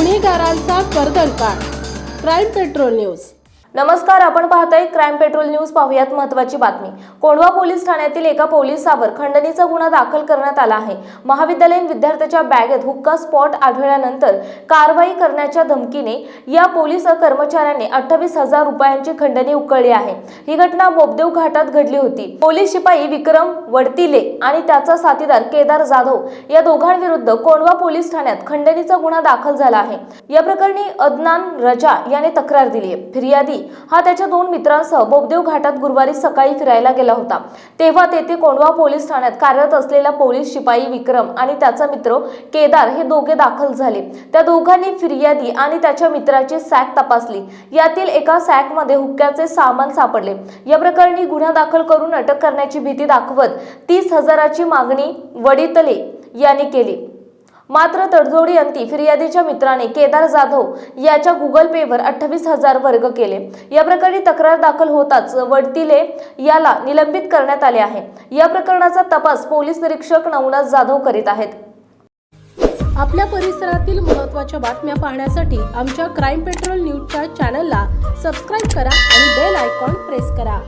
गुन्हेगारांचा कर्दनकाळ crime petrol news. नमस्कार आपण पाहताय क्राईम पेट्रोल न्यूज पाहूयात महत्वाची बातमी. कोंढवा पोलीस ठाण्यातील एका पोलिसावर खंडणीचा गुन्हा दाखल करण्यात आला आहे. महाविद्यालयीन विद्यार्थ्याच्या बॅगेत हुक्का स्पॉट आढळल्यानंतर कारवाई करण्याच्या धमकीने या पोलीस कर्मचाऱ्याने अठ्ठावीस हजार रुपयांची खंडणी उकळली आहे. ही घटना बोबदेव घाटात घडली होती. पोलीस शिपाई विक्रम वडतिले आणि त्याचा साथीदार केदार जाधव या दोघांविरुद्ध कोंढवा पोलीस ठाण्यात खंडणीचा गुन्हा दाखल झाला आहे. या प्रकरणी अदनान रजा याने तक्रार दिली आहे. फिर्यादी हा त्याच्या दोन मित्रांसह बोबदेव घाटात गुरुवारी सकाळी फिरायला गेला होता. तेव्हा तेथे कोंडवा पोलीस ठाण्यात कार्यरत असलेला पोलीस शिपाई विक्रम आणि त्याचा मित्र केदार हे दोघे दाखल झाले. त्या दोघांनी फिर्यादी आणि त्याच्या मित्राची सॅक तपासली. यातील एका सॅकमध्ये हुक्क्याचे सामान सापडले. या प्रकरणी गुन्हा दाखल करून अटक करण्याची भीती दाखवत तीस हजाराची मागणी वडितले यांनी केली. मात्र तडजोडी अंती फिर्यादीच्या मित्राने केदार जाधव याच्या गुगल पेवर अठ्ठावीस हजार वर्ग केले. या प्रकरणी तक्रार दाखल होताच वडतिले याला निलंबित करण्यात आले आहे. या प्रकरणाचा तपास पोलीस निरीक्षक नवनाथ जाधव करीत आहेत. आपल्या परिसरातील महत्त्वाच्या बातम्या पाहण्यासाठी आमच्या क्राईम पेट्रोल न्यूजच्या चॅनलला सबस्क्राईब करा आणि बेल आयकॉन प्रेस करा.